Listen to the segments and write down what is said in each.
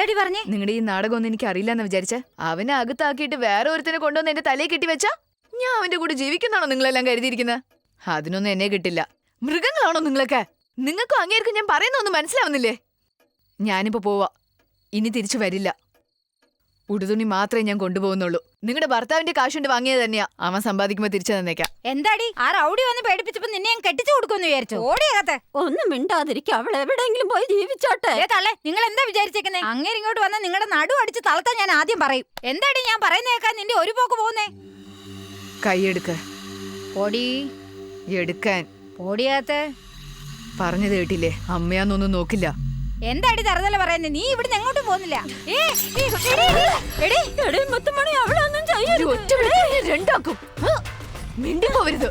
എന്താടി പറഞ്ഞേ? നിങ്ങളുടെ ഈ നാടകം ഒന്നും എനിക്ക് അറിയില്ലെന്ന് വിചാരിച്ച. അവനെ അകത്താക്കിയിട്ട് വേറെ ഒരുത്തിനെ കൊണ്ടുവന്ന് എന്റെ തലയിൽ കെട്ടി വെച്ചാ? ഞാൻ അവന്റെ കൂടെ ജീവിക്കുന്നാണോ നിങ്ങളെല്ലാം കരുതിയിരിക്കുന്നത് അതിനൊന്നും എന്നെ കിട്ടില്ല. മൃഗങ്ങളാണോ നിങ്ങളൊക്കെ? നിങ്ങൾക്കും അങ്ങേർക്കും ഞാൻ പറയുന്നൊന്നും മനസ്സിലാവുന്നില്ലേ? ഞാനിപ്പോ പോവാ. ഇനി തിരിച്ചു വരില്ല. ഉടുതുണി മാത്രമേ ഞാൻ കൊണ്ടുപോകുന്നുള്ളൂ. നിങ്ങളുടെ ഭർത്താവിന്റെ കാശുകൊണ്ട് വാങ്ങിയത് തന്നെയാ. അവൻ സമ്പാദിക്കുമ്പോ തിരിച്ചു തന്നേക്കാം. എന്താടി? ആ റൗഡി വന്ന് പേടിപ്പിച്ചപ്പോ നിന്നെ ഞാൻ കെട്ടിച്ചു കൊടുക്കുമെന്ന് വിചാരിച്ചു. ഓടിയാകത്തെ ഒന്നും മിണ്ടാതിരിക്കും. അവൾ എവിടെയെങ്കിലും പോയി ജീവിച്ചോട്ടെ. തള്ളേ നിങ്ങൾ എന്താ വിചാരിച്ചേക്കുന്നേ? അങ്ങനെ ഇങ്ങോട്ട് വന്ന നിങ്ങളുടെ നടു അടിച്ച് തളത്താൻ ഞാൻ ആദ്യം പറയും. എന്താടി ഞാൻ പറയുന്നേക്കാൻ നിന്റെ ഒരു പോക്ക് പോകുന്നേ? കൈയെടുക്ക. ഓടി. എടുക്കാൻ. പൊടിയകത്ത് പറഞ്ഞത് കേട്ടില്ലേ? അമ്മയാന്നൊന്നും നോക്കില്ല. എന്താടി തറുതല പറയുന്നത് നീ ഇവിടുന്ന് എങ്ങോട്ടും പോകുന്നില്ല. ഏ, എടി, എടി, എടി. മുത്തുമണി അവളൊന്നും ഒരു ഒറ്റ വിളിക്ക് ഞാൻ രണ്ടാക്കും. മിണ്ടിപ്പോവരുത്. മിണ്ടി പോവരുത്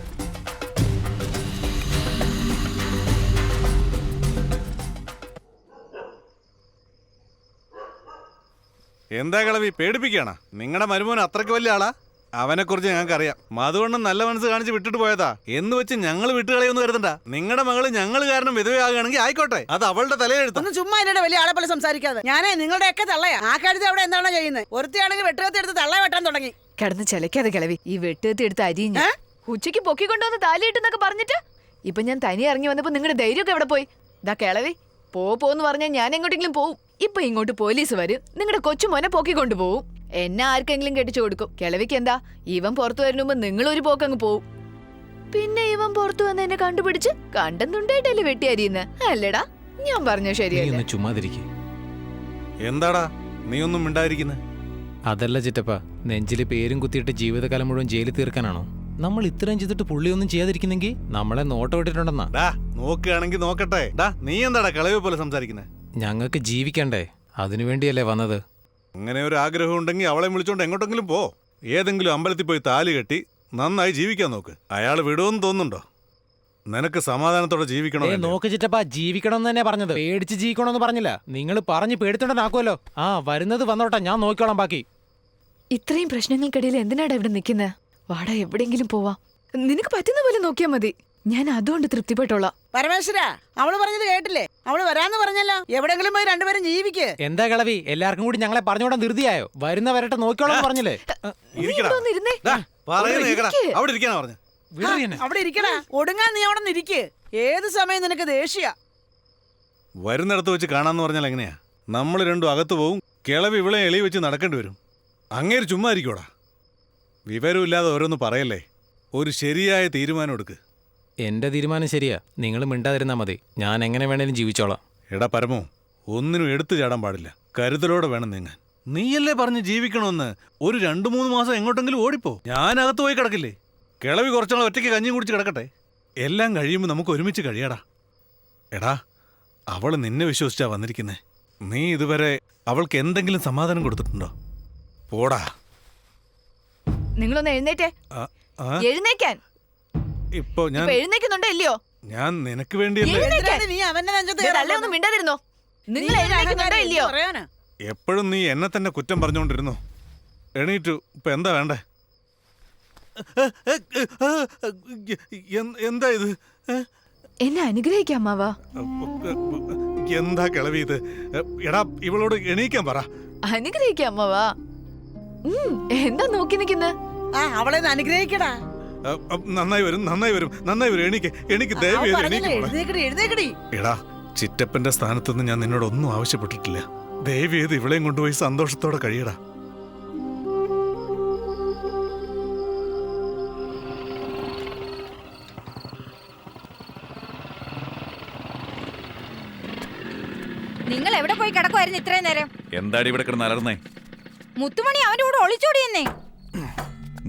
എന്താ കളവി? പേടിപ്പിക്കണ നിങ്ങളുടെ മരുമോൻ അത്രയ്ക്ക് വലിയ ആളാ? അവനെ കുറിച്ച് ഞങ്ങൾക്ക് അറിയാം മധുവണ്ണം നല്ല മനസ്സ് കാണിച്ച് വിട്ടിട്ട് പോയതാ. എന്ന് വെച്ച് ഞങ്ങൾ വിട്ടുകളയൊന്നും കരുതണ്ട. നിങ്ങളുടെ മകൾ ഞങ്ങൾ കാരണം വിധവയാകുകയാണെങ്കിൽ ആയിക്കോട്ടെ. അത് അവളുടെ തലയെടുത്തു ഒന്ന് ചുമ്മാ എന്നോട് വലിയ ആളെ പോലെ സംസാരിക്കാതെ. ഞാനേ നിങ്ങളുടെ ഒക്കെ തള്ളയാ. ആ കാര്യത്തിൽ അവിടെ എന്താണോ ചെയ്യുന്നത് ഒരുത്തിയാണെങ്കിൽ വെട്ടുകത്തി എടുത്ത് തള്ള വെട്ടാൻ തുടങ്ങി. കിടന്ന് ചിലക്കാതെ കിളവി. ഈ വെട്ടുകത്തി എടുത്ത് പൊക്കി ഉച്ചയ്ക്ക് പൊക്കിക്കൊണ്ടുവന്ന് താലിയിട്ടെന്നൊക്കെ പറഞ്ഞിട്ട്? ഇപ്പൊ ഞാൻ തനി ഇറങ്ങി വന്നപ്പോ നിങ്ങളുടെ ധൈര്യമൊക്കെ എവിടെ പോയി? ഇതാ കിളവി പോ പോന്ന് പറഞ്ഞാൽ ഞാൻ എങ്ങോട്ടെങ്കിലും പോവും. ഇപ്പൊ ഇങ്ങോട്ട് പോലീസ് വരും. നിങ്ങളുടെ കൊച്ചുമോനെ മോനെ പൊക്കിക്കൊണ്ടു പോവും എന്നെ ആർക്കെങ്കിലും കെട്ടിച്ചു കൊടുക്കും. കിളവിക്ക് എന്താ? ഇവൻ പുറത്തു വരുന്ന മുമ്പ് നിങ്ങൾ ഒരു പോക്കങ്ങ് പോവും. പിന്നെ ഇവൻ പുറത്തു വന്ന് എന്നെ കണ്ടുപിടിച്ച് കണ്ടെന്നുണ്ടായിട്ടല്ലേ വെട്ടി അരിയുന്ന അല്ലടാ ഞാൻ പറഞ്ഞ ശരി ശരിയല്ലേ? ഒന്ന് ചുമ്മാതിരിക്കെ. എന്താടാ നീ ഒന്നും മിണ്ടായിരിക്കുന്നത് അതല്ല ചിറ്റപ്പ നെഞ്ചിൽ പേരും കുത്തിയിട്ട് ജീവിതകാലം മുഴുവൻ ജയിലിൽ തീർക്കാനാണോ? നമ്മൾ ഇത്രയും ചെയ്തിട്ട് പുള്ളിയൊന്നും ചെയ്യാതിരിക്കുന്നെങ്കിൽ നമ്മളെ നോട്ടം ഇട്ടിട്ടുണ്ടെന്നാ. ഡാ നോക്കുകയാണെങ്കിൽ നോക്കട്ടെ. ഡാ നീ എന്താടാ കളവി പോലെ സംസാരിക്കുന്നത് ഞങ്ങൾക്ക് ജീവിക്കണ്ടേ? അതിനുവേണ്ടിയല്ലേ വന്നത്? അങ്ങനെ ഒരു ആഗ്രഹം ഉണ്ടെങ്കിൽ അവളെ വിളിച്ചോണ്ട് എങ്ങോട്ടെങ്കിലും പോ. ഏതെങ്കിലും അമ്പലത്തിൽ പോയി താലി കെട്ടി നന്നായി ജീവിക്കാൻ നോക്ക്. അയാൾ വിടുമെന്ന് തോന്നുന്നുണ്ടോ? നിനക്ക് സമാധാനത്തോടെ ജീവിക്കണോ നോക്ക് ചിറ്റപ്പാ ജീവിക്കണം എന്ന് തന്നെ പറഞ്ഞത്. പേടിച്ച് ജീവിക്കണമെന്ന് പറഞ്ഞില്ല. നിങ്ങൾ പറഞ്ഞു പേടിത്തോണ്ടെന്നാക്കുമല്ലോ ആ വരുന്നത് വന്നോട്ടെ ഞാൻ നോക്കിക്കോളാം ബാക്കി. ഇത്രയും പ്രശ്നങ്ങൾക്കിടയിൽ എന്തിനാടാ ഇവിടെ നിൽക്കുന്നത് വാടാ എവിടെയെങ്കിലും പോവാ. നിനക്ക് പറ്റുന്ന പോലെ നോക്കിയാൽ മതി. ഞാൻ അതുകൊണ്ട് തൃപ്തിപ്പെട്ടോളാം പരമേശ്വര അവൾ പറഞ്ഞത് കേട്ടില്ലേ? അവൾ വരാന്ന് പറഞ്ഞല്ലോ. എവിടെങ്കിലും പോയി രണ്ടുപേരും ജീവിക്ക്. എന്താ കളവി? എല്ലാവർക്കും കൂടി ഞങ്ങളെ പറഞ്ഞോടാൻ ധൃതിയായോ? വരുന്ന വരട്ടെ നോക്കിയോളാം പറഞ്ഞില്ലേ. അവിടെ ഇരിക്കണ ഇരിക്ക്. അവിടെ പറഞ്ഞു. അവിടെ ഇരിക്കടാ. ഒടുങ്ങാൻ നീ അവിടെ ഇരിക്ക് ഏത് സമയം നിനക്ക് ദേഷ്യ? വരുന്നിടത്ത് വെച്ച് കാണാന്ന് പറഞ്ഞാൽ എങ്ങനെയാ? നമ്മൾ രണ്ടും അകത്ത് പോവും കിളവ് ഇവിളെ എളി വെച്ച് നടക്കേണ്ടി വരും. അങ്ങേര് ചുമ്മാ ഇരിക്കോടാ വിവരമില്ലാതെ ഓരോന്ന് പറയല്ലേ? ഒരു ശരിയായ തീരുമാനം എടുക്ക്. എന്റെ തീരുമാനം ശരിയാ. നിങ്ങൾ മിണ്ടാതിരുന്നാ മതി. ഞാൻ എങ്ങനെ വേണേലും ജീവിച്ചോളാം. എടാ പരമോ ഒന്നിനും എടുത്തു ചാടാൻ പാടില്ല. കരുതലോടെ വേണം നീങ്ങാൻ. നീയല്ലേ പറഞ്ഞ് ജീവിക്കണമെന്ന്? ഒരു രണ്ടു മൂന്ന് മാസം എങ്ങോട്ടെങ്കിലും ഓടിപ്പോ. ഞാനകത്ത് അകത്ത് പോയി കിടക്കില്ലേ? കിളവി കുറച്ചാൾ ഒറ്റയ്ക്ക് കഞ്ഞിയും കുടിച്ച് കിടക്കട്ടെ? എല്ലാം കഴിയുമ്പോൾ നമുക്ക് ഒരുമിച്ച് കഴിയടാ. എടാ അവൾ നിന്നെ വിശ്വസിച്ചാ വന്നിരിക്കുന്നേ. നീ ഇതുവരെ അവൾക്ക് എന്തെങ്കിലും സമാധാനം കൊടുത്തിട്ടുണ്ടോ? പോടാ. നിങ്ങളൊന്ന് എഴുന്നേറ്റേ. എഴുന്നേക്കാൻ. ഇപ്പൊ ഞാൻ ഇപ്പൊ എഴുന്നേക്കുന്നുണ്ടോ ഇല്ലയോ ഞാൻ നിനക്ക് വേണ്ടിയല്ലേ? എന്തിനാണ് നീ അവന്റെ നെഞ്ചത്ത് ദേ, കയറാൻ ഒന്ന് മിണ്ടാതിരുന്നോ? നിങ്ങൾ നീ ഒരു എഴുന്നേക്കുന്നുണ്ടോ ഇല്ലയോ പറയാനാ? എപ്പോഴും നീ എന്നെ തന്നെ കുറ്റം പറഞ്ഞുകൊണ്ടിരുന്നു എണീറ്റു ഇപ്പൊ എന്താ വേണ്ടേ? എന്താ ഇത്? ഏ? എന്നെ അനുഗ്രഹിക്കാം അമ്മാവാ. എന്താ കിളവി ഇത്? എടാ ഇവളോട് എണീക്കാൻ പറ. അനുഗ്രഹിക്കാം അമ്മാവാ. ഉം, എന്താ നോക്കി നിക്കുന്നെ ആ അവളെ ഒന്ന് അനുഗ്രഹിക്കടാ. നന്നായി വരും നന്നായി വരും നന്നായി വരും. എണീക്ക് എഴുന്നേക്കടി. എടാ ചിറ്റപ്പന്റെ സ്ഥാനത്തുനിന്ന് ഞാൻ നിന്നോട് ഒന്നും ആവശ്യപ്പെട്ടിട്ടില്ല. ദയവ് ചെയ്ത് ഇവളെയും കൊണ്ടുപോയി സന്തോഷത്തോടെ കഴിയടാ. നിങ്ങൾ എവിടെ പോയി കിടക്കുമായിരുന്നു ഇത്രയും നേരം? എന്താടി ഇവിടെ കിടന്ന് അലർന്നേ മുത്തുമണി അവന്റെ കൂടെ ഒളിച്ചോടിയെന്നേ.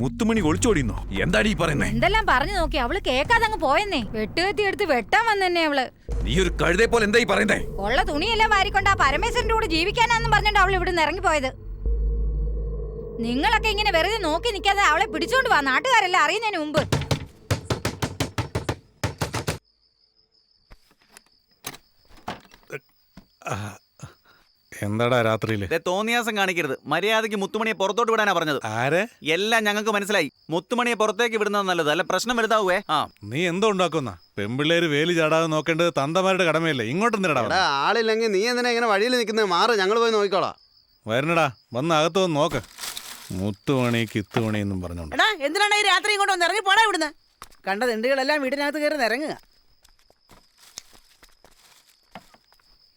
മുത്തുമണി ഒളിച്ചോടിന്നോ എന്താടി പറയുന്നേ? എന്തെല്ലാം പറഞ്ഞു നോക്കി? അവൾ കേക്കാതെ അങ്ങ് പോയെന്നേ. വെട്ടുകത്തി എടുത്ത് വെട്ടാൻ വന്നെന്നെ അവൾ. നീ ഒരു കഴുതേ പോലെ എന്താ ഈ പറയുന്നേ? ഉള്ള തുണിയെല്ലാം വാരിക്കൊണ്ട് ആ പരമേശ്വരന്റെ കൂടെ ജീവിക്കാനാന്നും പറഞ്ഞിട്ട് അവൾ ഇവിടുന്ന് ഇറങ്ങിപ്പോയത് നിങ്ങളൊക്കെ ഇങ്ങനെ വെറുതെ നോക്കി നിൽക്കാതെ അവളെ പിടിച്ചോണ്ട് വാ. നാട്ടുകാരെല്ലാം അറിയുന്നതിന് മുമ്പ്. എന്താടാ രാത്രിയിൽ? ദേ തോന്നിയാസം കാണിക്കരുത്. മര്യാദയ്ക്ക് മുത്തുമണിയെ പുറത്തോട്ട് വിടാനാ പറഞ്ഞത്. ആരെ? എല്ലാം ഞങ്ങൾക്ക് മനസ്സിലായി. മുത്തുമണിയെ പുറത്തേക്ക് വിടുന്നത് നല്ലത്. അല്ല പ്രശ്നം വലുതാവേ ആ. നീ എന്തോ ഉണ്ടാക്കുന്ന പെമ്പിള്ളേര് വേലി ചാടാതെ നോക്കേണ്ടത് തന്തമാരുടെ കടമയല്ലേ? ഇങ്ങോട്ടെന്തിനടാ എടാ ആളില്ലെങ്കിൽ നീ എന്തിനാ ഇങ്ങനെ വഴിയിൽ നിൽക്കുന്നത് മാറ് ഞങ്ങൾ പോയി നോക്കിക്കോളാം. വരണടാ. വന്ന് അകത്ത് വന്ന് നോക്ക്. മുത്തുമണി കിത്തുമണി എന്നും പറഞ്ഞോണ്ട്. എന്തിനാണ് ഈ രാത്രി ഇങ്ങോട്ട് വന്ന് ഇറങ്ങി പോടാ ഇവിടുന്ന്? കണ്ട ദണ്ടുകളെല്ലാം വീടിനകത്ത് കയറി ഇറങ്ങുക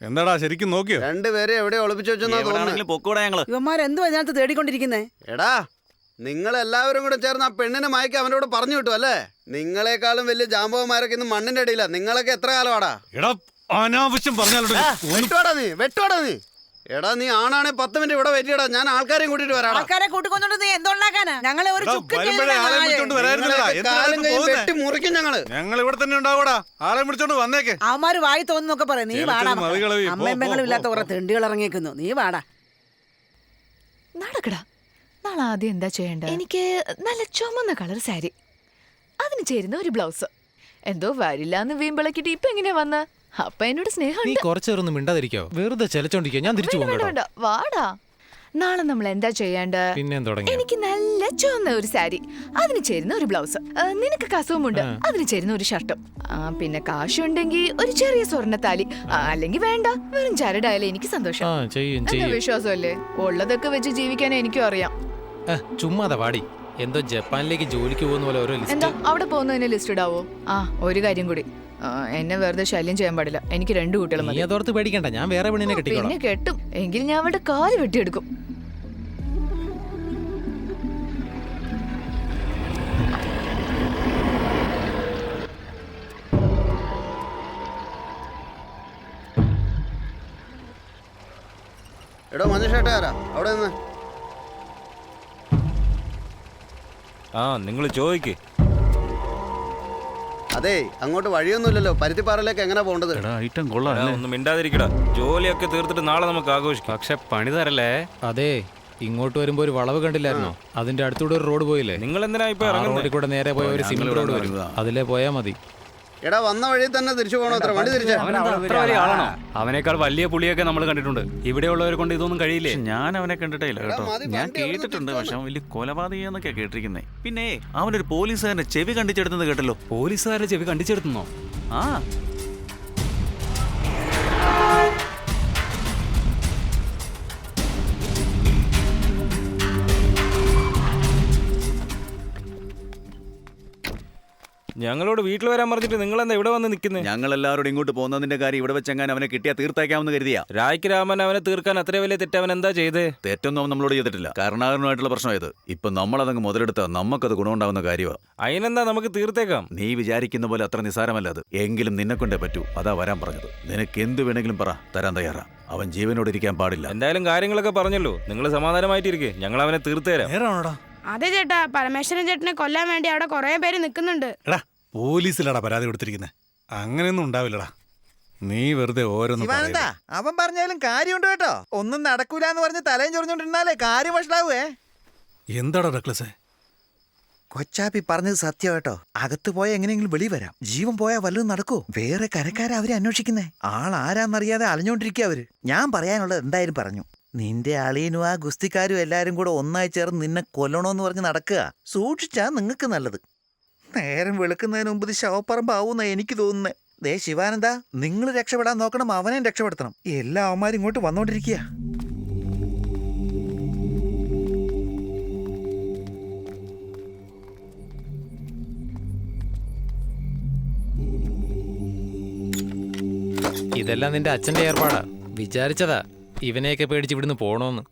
എന്താടാ ശരിക്കും നോക്കിയോ? രണ്ടുപേരെ എവിടെ ഒളിപ്പിച്ചു വെച്ചെന്നാ തോന്നുന്നു? പൊക്കൂടെ ഞങ്ങൾ. ഇവന്മാർ എന്ത് ഇതിനകത്ത് തേടിക്കൊണ്ടിരിക്കുന്നേ? എടാ നിങ്ങൾ എല്ലാവരും കൂടെ ചേർന്ന് ആ പെണ്ണിനെ മയക്കി അവനോട് പറഞ്ഞു വിട്ടു അല്ലേ? നിങ്ങളെക്കാളും വലിയ ജാമ്പവന്മാരൊക്കെ ഇന്ന് മണ്ണിന്റെ അടിയിലാ. നിങ്ങളൊക്കെ എത്ര കാലമാടാ? എടാ അനാവശ്യം പറഞ്ഞാലോ വെട്ടുവാടാ നീ വെട്ടോടാ നീ. എടാ നീ ആണാണെ പത്ത് മിനിറ്റ് ഇവിടെ വെയിറ്റ് ഞാൻ ആൾക്കാരെയും കൂട്ടിട്ട് വരാം ആൾക്കാരെ കൂട്ടിക്കൊണ്ടോണ്ട് നീ എന്തുണ്ടാക്കാനാ? ഞങ്ങളെ ഒരു ചുക്ക്? വെട്ടി മുറിക്കും ഞങ്ങൾ. ഞങ്ങൾ ഇവിടെ തന്നെ ഉണ്ടാവൂടാ ആളെ വിളിച്ചോണ്ട് വന്നേക്ക്. അവന്മാര് വായി തോന്നുന്നൊക്കെ പറയാം. നീ വാടാ മതി കളവി. പോ, അമ്മയും പോ, പെങ്ങളും ഇല്ലാത്ത കുറെ. തെണ്ടികൾ ഇറങ്ങിയേക്കുന്നു. നീ വാടാ. നടക്കടാ. നാളെ ആദ്യം എന്താ ചെയ്യേണ്ടത് എനിക്ക് നല്ല ചുമന്ന കളർ സാരി. അതിന് ചേരുന്ന ഒരു ബ്ലൗസ്. എന്തോ വരില്ലാന്ന് വീമ്പിളക്കിട്ട് ഇപ്പൊ എങ്ങനെയാ വന്ന? അപ്പൊ എന്നോട് സ്നേഹം നീ ഒന്ന് മിണ്ടാതിരിക്കോ. വെറുതെ ചെലച്ചോണ്ടിരിക്കോ. ഞാൻ തിരിച്ചു പോകും വാടാ. നാളെ നമ്മൾ എന്താ ചെയ്യേണ്ട പിന്നെ എനിക്ക് നല്ല ചുവന്ന ഒരു സാരി. അതിന് ചേരുന്ന ഒരു ബ്ലൗസ്. നിനക്ക് കസവുമുണ്ട്. അതിന് ചേരുന്ന ഒരു ഷർട്ടും. പിന്നെ കാശുണ്ടെങ്കിൽ ഒരു ചെറിയ സ്വർണത്താലി. താലി അല്ലെങ്കിൽ വേണ്ട. വെറും ചരടായാലേ എനിക്ക് സന്തോഷം. വിശ്വാസമല്ലേ? ഉള്ളതൊക്കെ വെച്ച് ജീവിക്കാനേ എനിക്കും അറിയാം. ചുമ്മാതെ വാടി. എന്തോ ജപ്പാനിലേക്ക് ജോലിക്ക് പോകുന്ന പോലെ ഓരോ എന്താ? ലിസ്റ്റ് അവിടെ പോകുന്നതിന് ലിസ്റ്റ് ഇടാവോ? ആ ഒരു കാര്യം കൂടി. എന്നെ വെറുതെ ശല്യം ചെയ്യാൻ പാടില്ല. എനിക്ക് രണ്ട് കുട്ടികളും നീ മതി. അതോർത്ത് പേടിക്കണ്ട ഞാൻ വേറെ പെണ്ണിനെ കെട്ടിക്കോളാം. പിന്നെ കെട്ടും. എങ്കിൽ ഞാൻ അവിടെ കാൽ വെട്ടിയെടുക്കും. എടോ മനുഷ്യേട്ടാരാ അവിടെ നിന്ന്. ആ നിങ്ങൾ ചോദിക്ക്. അതെ അങ്ങോട്ട് വഴിയൊന്നുമില്ലല്ലോ. പരുത്തിപ്പാറയിലേക്ക് എങ്ങനെ പോകേണ്ടത്? എടാ ഐറ്റം കൊള്ളാം ഒന്ന് മിണ്ടാതിരിക്കടാ. ജോലിയൊക്കെ തീർത്തിട്ട് നാളെ നമുക്ക് ആഘോഷിക്കാം. പക്ഷെ പണി തരല്ലേ? അതെ ഇങ്ങോട്ട് വരുമ്പോ ഒരു വളവ് കണ്ടില്ലായിരുന്നോ? അതിന്റെ അടുത്തൂടെ ഒരു റോഡ് പോയില്ലേ? നിങ്ങൾ എന്തിനാ ഇപ്പൊ റോഡിൽ കൂടെ നേരെ പോയ ഒരു സിമെന്റ് റോഡ് വരും. അതിലേ പോയാ മതി. എടാ വന്ന വഴി തന്നെ തിരിച്ചു പോകണോ അത്ര. വണ്ടി തിരിച്ചു. അവനേക്കാൾ വലിയ പുളിയൊക്കെ നമ്മൾ കണ്ടിട്ടുണ്ട്. ഇവിടെ ഇവിടെയുള്ളവരെ കൊണ്ട് ഇതൊന്നും കഴിയില്ലേ? ഞാൻ അവനെ കണ്ടിട്ടേ ഇല്ല കേട്ടോ. ഞാൻ കേട്ടിട്ടുണ്ട് പക്ഷെ അവൻ വലിയ കൊലപാതകന്നൊക്കെയാ കേട്ടിരിക്കുന്നത് പിന്നെ അവനൊരു പോലീസുകാരന്റെ ചെവി കണ്ടിച്ചെടുത്തത് കേട്ടല്ലോ. പോലീസുകാരുടെ ചെവി കണ്ടിച്ചെടുത്തുന്നോ? ആ. ഞങ്ങളോട് വീട്ടിൽ വരാൻ പറഞ്ഞിട്ട് നിങ്ങൾ എന്താ ഇവിടെ വന്ന് നിൽക്കുന്നത് ഞങ്ങൾ എല്ലാവരോടും ഇങ്ങോട്ട് പോകുന്നതിന്റെ കാര്യം ഇവിടെ വെച്ചെങ്ങാൻ അവനെ കിട്ടിയാ തീർത്തേക്കാമെന്ന് കരുതിയ. രായ്ക്ക് രാമൻ അവനെ തീർക്കാൻ അത്ര വലിയ തെറ്റ് അവൻ എന്താ ചെയ്തേ? തെറ്റൊന്നും അവൻ നമ്മളോട് ചെയ്തിട്ടില്ല. കാരണാകരനുമായിട്ടുള്ള പ്രശ്നം ഇത്. ഇപ്പൊ നമ്മളതങ്ങ് മുതലെടുത്താൽ നമുക്കത് ഗുണമുണ്ടാവുന്ന കാര്യമാ. അതിനെന്താ നമുക്ക് തീർത്തേക്കാം? നീ വിചാരിക്കുന്ന പോലെ അത്ര നിസാരമല്ല അത്. എങ്കിലും നിന്നെ കൊണ്ടേ പറ്റൂ. അതാ വരാൻ പറഞ്ഞത്. നിനക്ക് എന്ത് വേണമെങ്കിലും പറ. തരാൻ തയ്യാറാ. അവൻ ജീവനോട് ഇരിക്കാൻ പാടില്ല. എന്തായാലും കാര്യങ്ങളൊക്കെ പറഞ്ഞല്ലോ. നിങ്ങൾ സമാധാനമായിട്ടിരിക്കെ. ഞങ്ങൾ അവനെ തീർത്തേരാം അതെ ചേട്ടാ പരമേശ്വരൻ ചേട്ടനെ കൊല്ലാൻ വേണ്ടി അവിടെ കുറെ പേര് നിൽക്കുന്നുണ്ട്. എടാ പോലീസിലാടാ പരാതി കൊടുത്തിരിക്കുന്നത് അങ്ങനെയൊന്നും ഉണ്ടാവില്ലടാ. നീ വെറുതെ ഓരോന്നും ശിവാനന്ദ അവൻ പറഞ്ഞാലും കാര്യമുണ്ട് കേട്ടോ. ഒന്നും നടക്കൂല എന്ന് പറഞ്ഞ് തലയും ചൊറിഞ്ഞോണ്ടിരുന്നാലേ കാര്യം വഷളാവേ. എന്താടാ ഡക്ലസേ കൊച്ചാപ്പി പറഞ്ഞത് സത്യം കേട്ടോ. അകത്ത് പോയ എങ്ങനെയെങ്കിലും വെളി വരാം. ജീവൻ പോയാൽ വല്ലതും നടക്കൂ. വേറെ കരക്കാരെ അവരെ അന്വേഷിക്കുന്നേ. ആൾ ആരാന്നറിയാതെ അലഞ്ഞോണ്ടിരിക്കുക അവർ. ഞാൻ പറയാനുള്ളത് എന്തായാലും പറഞ്ഞു. നിന്റെ അളിയനും ആ ഗുസ്തിക്കാരും എല്ലാരും കൂടെ ഒന്നായി ചേർന്ന് നിന്നെ കൊല്ലണോന്ന് പറഞ്ഞ് നടക്കുക. സൂക്ഷിച്ചാ നിങ്ങൾക്ക് നല്ലത്. നേരം വെളുക്കുന്നതിന് മുമ്പ് ഇത് ശവപ്പറമ്പാവൂന്നാ എനിക്ക് തോന്നുന്നേ. ദേ ശിവാനന്ദ നിങ്ങൾ രക്ഷപ്പെടാൻ നോക്കണം അവനെയും രക്ഷപ്പെടുത്തണം. എല്ലാ അവന്മാരും ഇങ്ങോട്ട് വന്നോണ്ടിരിക്കുക ഇതെല്ലാം നിന്റെ അച്ഛന്റെ ഏർപ്പാടാ. വിചാരിച്ചതാ ഇവനെയൊക്കെ പേടിച്ച് ഇവിടുന്ന് പോണോന്ന്.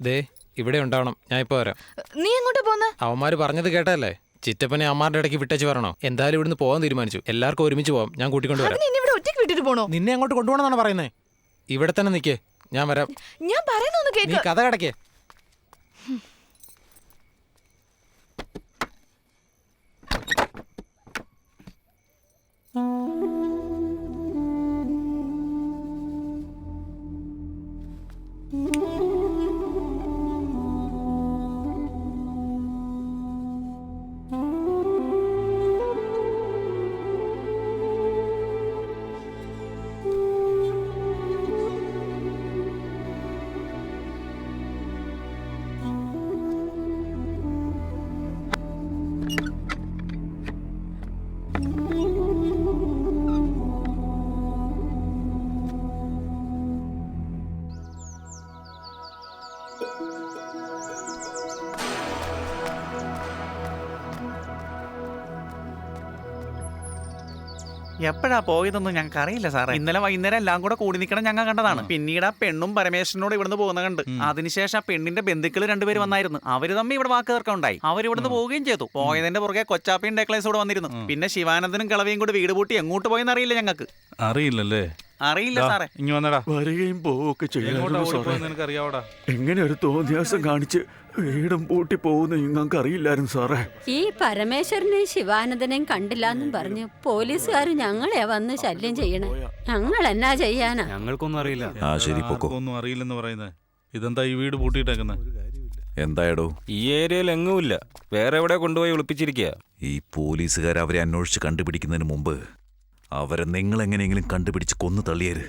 ദേ ഇവിടെ ഉണ്ടാവണം. ഞാൻ ഇപ്പൊ വരാം. നീ എങ്ങോട്ട് പോന്ന? അവന്മാര് പറഞ്ഞത് കേട്ടല്ലേ ചിറ്റപ്പനെ അമ്മാരുടെ ഇടയ്ക്ക് വിട്ടേച്ച് വരണോ? എന്തായാലും ഇവിടുന്ന് പോകാൻ തീരുമാനിച്ചു. എല്ലാവർക്കും ഒരുമിച്ച് പോവാം. ഞാൻ കൂട്ടിക്കൊണ്ട് വരാം നിന്നെ ഇവിടെ ഒറ്റയ്ക്ക് വിട്ടിട്ട് പോണോ? നിന്നെ അങ്ങോട്ട് കൊണ്ടുപോകണമെന്നാണ് പറയുന്നത് ഇവിടെ തന്നെ നിൽക്കേ ഞാൻ വരാം. ഞാൻ പറയുന്നൊന്ന് നീ കേക്ക് കഥ കിടക്കേ. എപ്പോഴാ പോയതൊന്നും ഞങ്ങൾക്ക് അറിയില്ല സാറേ. ഇന്നലെ വൈകുന്നേരം എല്ലാം കൂടെ കൂടി നിൽക്കണം ഞങ്ങൾ കണ്ടതാണ്. പിന്നീട് ആ പെണ്ണും പരമേശ്വരനോട് ഇവിടുന്ന് പോകുന്ന കണ്ട്. അതിനുശേഷം ആ പെണ്ണിന്റെ ബന്ധുക്കൾ രണ്ടുപേര് വന്നായിരുന്നു. അവർ തമ്മിൽ ഇവിടെ വാക്ക് ഉണ്ടായി. അവർ ഇവിടുന്ന് പോവുകയും ചെയ്തു. പോയതിന്റെ പുറകെ കൊച്ചാപ്പിയും ഡെക്ലേസ് കൂടെ വന്നിരുന്നു. പിന്നെ ശിവാനന്ദനും കിളവിയും കൂടെ വീട് പൂട്ടി എങ്ങോട്ട് പോയെന്ന് അറിയില്ല ഞങ്ങൾക്ക്. അറിയില്ലല്ലേ? അറിയില്ല സാറേ. ഇനി വന്നടാ. വരികയും പോവുകയൊക്കെ എങ്ങോട്ടാ ഓടിപ്പോയെന്ന് നിനക്ക് അറിയാവോടാ എങ്ങനെ ഒരു തോന്നിയാസം കാണിച്ച് വീടും പൂട്ടി പോകുന്ന ഞങ്ങൾക്ക് അറിയില്ലായിരുന്നു സാറേ. ഈ പരമേശ്വരനെയും ശിവാനന്ദനെയും കണ്ടില്ല എന്നും പറഞ്ഞ് പോലീസുകാർ ഞങ്ങളെ വന്ന് ശല്യം ചെയ്യണേ. ഞങ്ങൾ എന്നാ ചെയ്യാനാ? ഞങ്ങൾക്കൊന്നും അറിയില്ല. ആ ശരി പൊക്കോ. ഒന്നും അറിയില്ലെന്ന് പറയുന്നത് ഇതെന്താ ഈ വീട് പൂട്ടിയിട്ടേക്കുന്നത് എന്തായടോ? ഈ ഏരിയയിൽ എങ്ങുമില്ല. വേറെ എവിടെ കൊണ്ടുപോയി ഒളിപ്പിച്ചിരിക്കുക ഈ പോലീസുകാർ അവരെ അന്വേഷിച്ച് കണ്ടുപിടിക്കുന്നതിന് മുമ്പ് അവരെ നിങ്ങളെങ്ങനെയെങ്കിലും കണ്ടുപിടിച്ച് കൊന്നു തള്ളിയേര്.